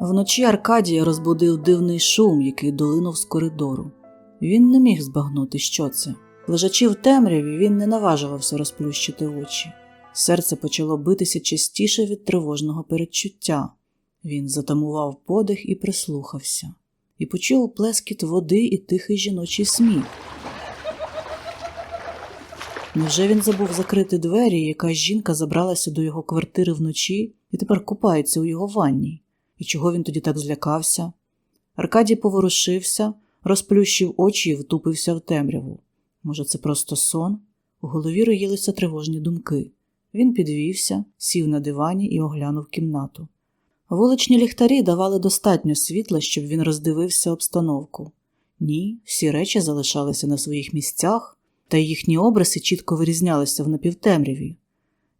Вночі Аркадія розбудив дивний шум, який долинув з коридору. Він не міг збагнути, що це. Лежачи в темряві, він не наважувався розплющити очі. Серце почало битися частіше від тривожного передчуття. Він затамував подих і прислухався, і почув плескіт води і тихий жіночий сміх. Невже він забув закрити двері, і якась жінка забралася до його квартири вночі і тепер купається у його ванній? І чого він тоді так злякався? Аркадій поворушився, розплющив очі і втупився в темряву. Може, це просто сон? У голові роїлися тривожні думки. Він підвівся, сів на дивані і оглянув кімнату. Вуличні ліхтарі давали достатньо світла, щоб він роздивився обстановку. Ні, всі речі залишалися на своїх місцях, та їхні обриси чітко вирізнялися в напівтемряві.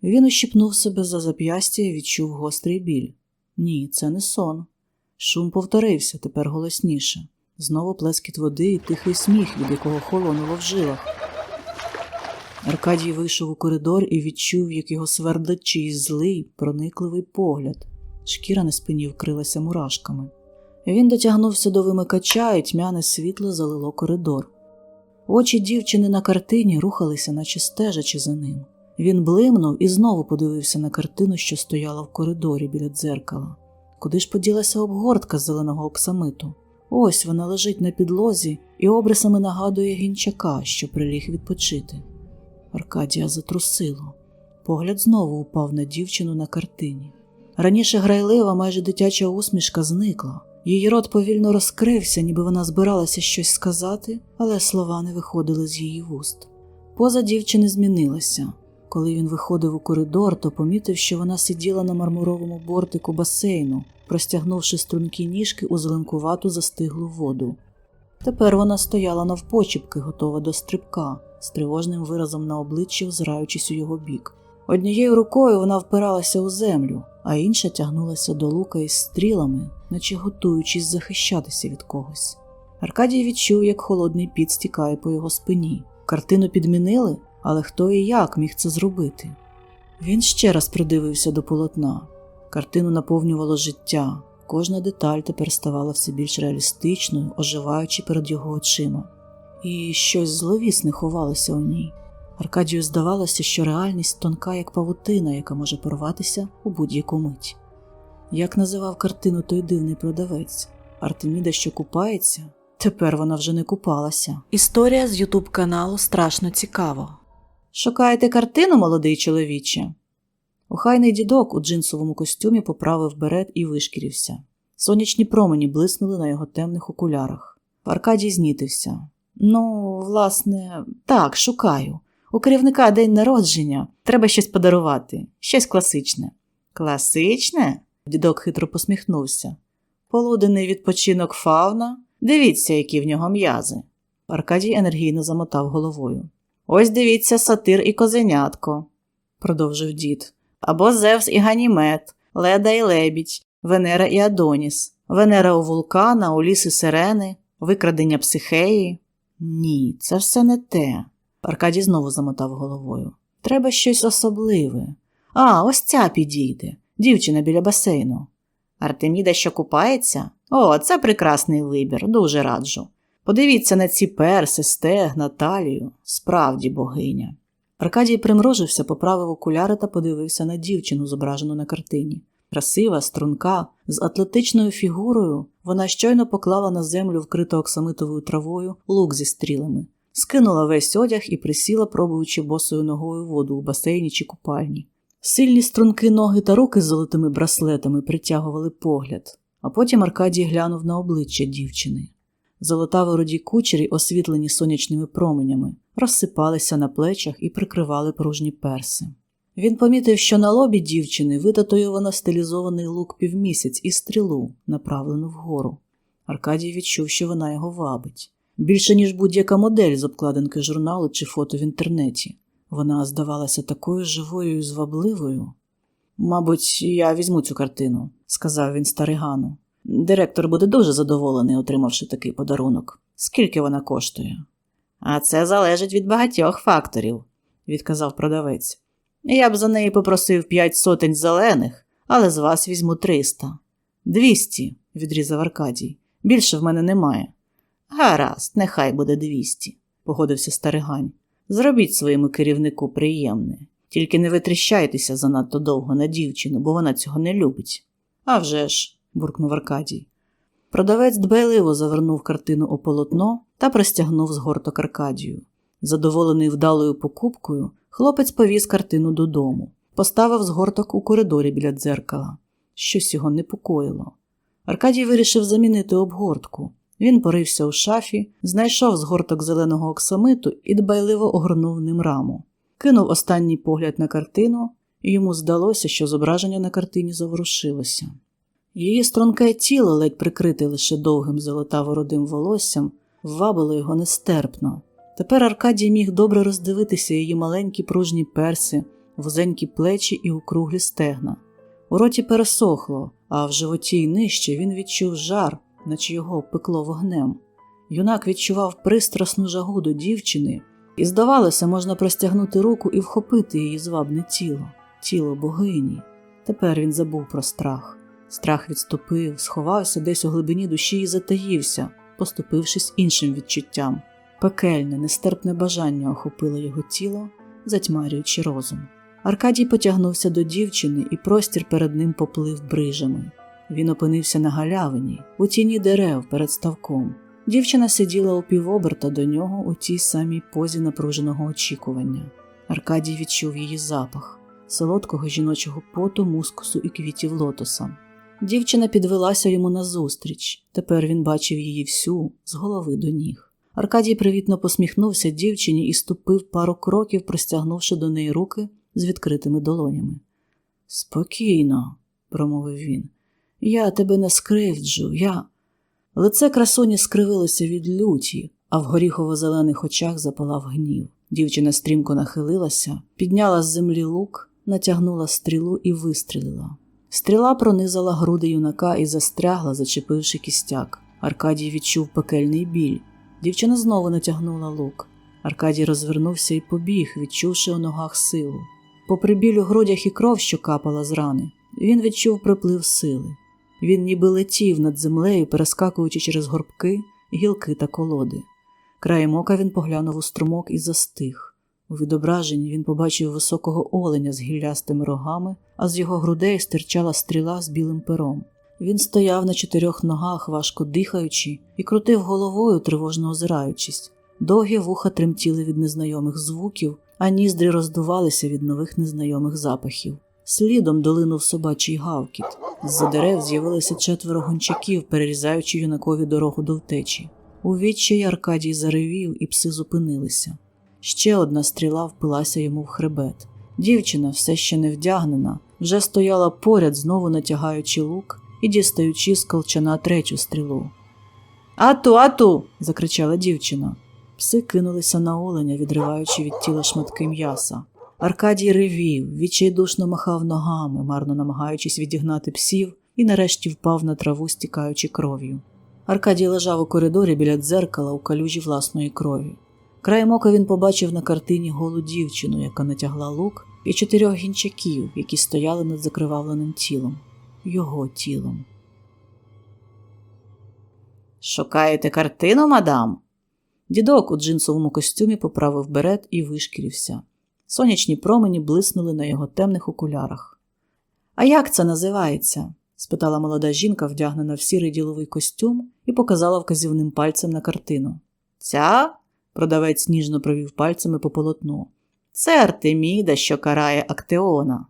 Він ущипнув себе за зап'ястя і відчув гострий біль. Ні, це не сон. Шум повторився тепер голосніше. Знову плескіт води і тихий сміх, від якого холонуло в жилах. Аркадій вийшов у коридор і відчув, як його свердлить чиїсь злий, проникливий погляд. Шкіра на спині вкрилася мурашками. Він дотягнувся до вимикача, і тьмяне світло залило коридор. Очі дівчини на картині рухалися, наче стежачи за ним. Він блимнув і знову подивився на картину, що стояла в коридорі біля дзеркала. Куди ж поділася обгортка зеленого оксамиту? Ось вона лежить на підлозі і обрисами нагадує гінчака, що приліг відпочити. Аркадія затрусило. Погляд знову упав на дівчину на картині. Раніше грайлива, майже дитяча усмішка зникла. Її рот повільно розкрився, ніби вона збиралася щось сказати, але слова не виходили з її вуст. Поза дівчини змінилася. Коли він виходив у коридор, то помітив, що вона сиділа на мармуровому бортику басейну, простягнувши стрункі ніжки у зеленкувату застиглу воду. Тепер вона стояла навпочіпки, готова до стрибка, з тривожним виразом на обличчі, озираючись у його бік. Однією рукою вона впиралася у землю, а інша тягнулася до лука із стрілами, наче готуючись захищатися від когось. Аркадій відчув, як холодний піт стікає по його спині. Картину підмінили, але хто і як міг це зробити? Він ще раз придивився до полотна. Картину наповнювало життя, кожна деталь тепер ставала все більш реалістичною, оживаючи перед його очима. І щось зловісне ховалося у ній. Аркадію здавалося, що реальність тонка, як павутина, яка може порватися у будь-яку мить. Як називав картину той дивний продавець Артеміда, що купається? Тепер вона вже не купалася. Історія з Ютуб каналу страшно цікаво. Шукаєте картину, молодий чоловіче? Охайний дідок у джинсовому костюмі поправив берет і вишкірився. Сонячні промені блиснули на його темних окулярах. Аркадій знітився. Ну, власне, так, шукаю. У керівника день народження. Треба щось подарувати, щось класичне. Класичне? Дідок хитро посміхнувся. Полуденний відпочинок фауна. Дивіться, які в нього м'язи. Аркадій енергійно замотав головою. Ось дивіться, сатир і козенятко, продовжив дід. Або Зевс і Ганімед, Леда і Лебідь, Венера і Адоніс, Венера у вулкана, у ліси сирени, викрадення психеї. Ні, це все не те. Аркадій знову замотав головою. Треба щось особливе. А, ось ця підійде, дівчина біля басейну. Артеміда, що купається? О, це прекрасний вибір, дуже раджу. Подивіться на ці перси, стегна, талію, справді богиня. Аркадій примружився, поправив окуляри та подивився на дівчину, зображену на картині. Красива, струнка, з атлетичною фігурою, вона щойно поклала на землю вкриту оксамитовою травою лук зі стрілами, скинула весь одяг і присіла, пробуючи босою ногою воду у басейні чи купальні. Сильні струнки ноги та руки з золотими браслетами притягували погляд, а потім Аркадій глянув на обличчя дівчини. Золотаво роді кучері, освітлені сонячними променями, розсипалися на плечах і прикривали пружні перси. Він помітив, що на лобі дівчини витатуювано стилізований лук півмісяць і стрілу, направлену вгору. Аркадій відчув, що вона його вабить. Більше, ніж будь-яка модель з обкладинки журналу чи фото в інтернеті. Вона здавалася такою живою і звабливою. Мабуть, я візьму цю картину, сказав він старигану. Директор буде дуже задоволений, отримавши такий подарунок. Скільки вона коштує? А це залежить від багатьох факторів, відказав продавець. Я б за неї попросив п'ять сотень зелених, але з вас візьму триста. Двісті, відрізав Аркадій. Більше в мене немає. Гаразд, нехай буде двісті, погодився старигань. Зробіть своєму керівнику приємне, тільки не витріщайтеся занадто довго на дівчину, бо вона цього не любить. «А вже ж», – буркнув Аркадій. Продавець дбайливо завернув картину у полотно та простягнув згорток Аркадію. Задоволений вдалою покупкою, хлопець повіз картину додому, поставив згорток у коридорі біля дзеркала. Щось його непокоїло. Аркадій вирішив замінити обгортку. Він порився у шафі, знайшов згорток зеленого оксамиту і дбайливо огорнув ним раму. Кинув останній погляд на картину, і йому здалося, що зображення на картині заворушилося. Її струнке тіло, ледь прикрите лише довгим золотаво-родим волоссям, ввабило його нестерпно. Тепер Аркадій міг добре роздивитися її маленькі пружні перси, вузенькі плечі і округлі стегна. У роті пересохло, а в животі й нижче він відчув жар, наче його пекло вогнем. Юнак відчував пристрасну жагу до дівчини, і, здавалося, можна простягнути руку і вхопити її звабне тіло, тіло богині. Тепер він забув про страх. Страх відступив, сховався десь у глибині душі і затаївся, поступившись іншим відчуттям. Пекельне, нестерпне бажання охопило його тіло, затьмарюючи розум. Аркадій потягнувся до дівчини, і простір перед ним поплив брижами. Він опинився на галявині, у тіні дерев перед ставком. Дівчина сиділа у півоберта до нього у тій самій позі напруженого очікування. Аркадій відчув її запах солодкого жіночого поту, мускусу і квітів лотоса. Дівчина підвелася йому назустріч. Тепер він бачив її всю з голови до ніг. Аркадій привітно посміхнувся дівчині і ступив пару кроків, простягнувши до неї руки з відкритими долонями. Спокійно, промовив він, я тебе не скривджу, я. Лице красуні скривилося від люті, а в горіхово-зелених очах запалав гнів. Дівчина стрімко нахилилася, підняла з землі лук, натягнула стрілу і вистрілила. Стріла пронизала груди юнака і застрягла, зачепивши кістяк. Аркадій відчув пекельний біль. Дівчина знову натягнула лук. Аркадій розвернувся і побіг, відчувши у ногах силу. Попри біль у грудях і кров, що капала з рани, він відчув приплив сили. Він ніби летів над землею, перескакуючи через горбки, гілки та колоди. Краєм ока він поглянув у струмок і застиг. У відображенні він побачив високого оленя з гіллястими рогами, а з його грудей стирчала стріла з білим пером. Він стояв на чотирьох ногах, важко дихаючи, і крутив головою, тривожно озираючись. Довгі вуха тремтіли від незнайомих звуків, а ніздрі роздувалися від нових незнайомих запахів. Слідом долинув собачий гавкіт. З-за дерев з'явилися четверо гончаків, перерізаючи юнакові дорогу до втечі. У відчаї Аркадій заревів, і пси зупинилися. Ще одна стріла впилася йому в хребет. Дівчина, все ще не вдягнена, вже стояла поряд, знову натягаючи лук і дістаючи з колчана третю стрілу. Ату, ату. закричала дівчина. Пси кинулися на оленя, відриваючи від тіла шматки м'яса. Аркадій ревів, відчайдушно махав ногами, марно намагаючись відігнати псів, і нарешті впав на траву, стікаючи кров'ю. Аркадій лежав у коридорі біля дзеркала у калюжі власної крові. Краєм ока він побачив на картині голу дівчину, яка натягла лук, і чотирьох гінчаків, які стояли над закривавленим тілом, його тілом. Шукаєте картину, мадам? Дідок у джинсовому костюмі поправив берет і вишкірився. Сонячні промені блиснули на його темних окулярах. А як це називається? спитала молода жінка, вдягнена в сірий діловий костюм, і показала вказівним пальцем на картину. Ця? Продавець ніжно провів пальцями по полотну. Це Артеміда, що карає Актеона.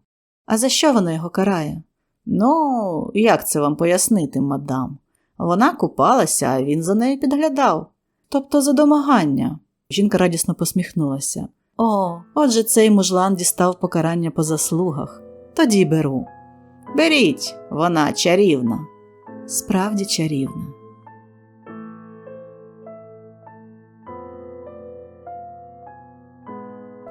А за що вона його карає? Ну, як це вам пояснити, мадам? Вона купалася, а він за нею підглядав. Тобто за домагання. Жінка радісно посміхнулася. О, отже, цей мужлан дістав покарання по заслугах. Тоді беру. Беріть, вона чарівна. Справді чарівна.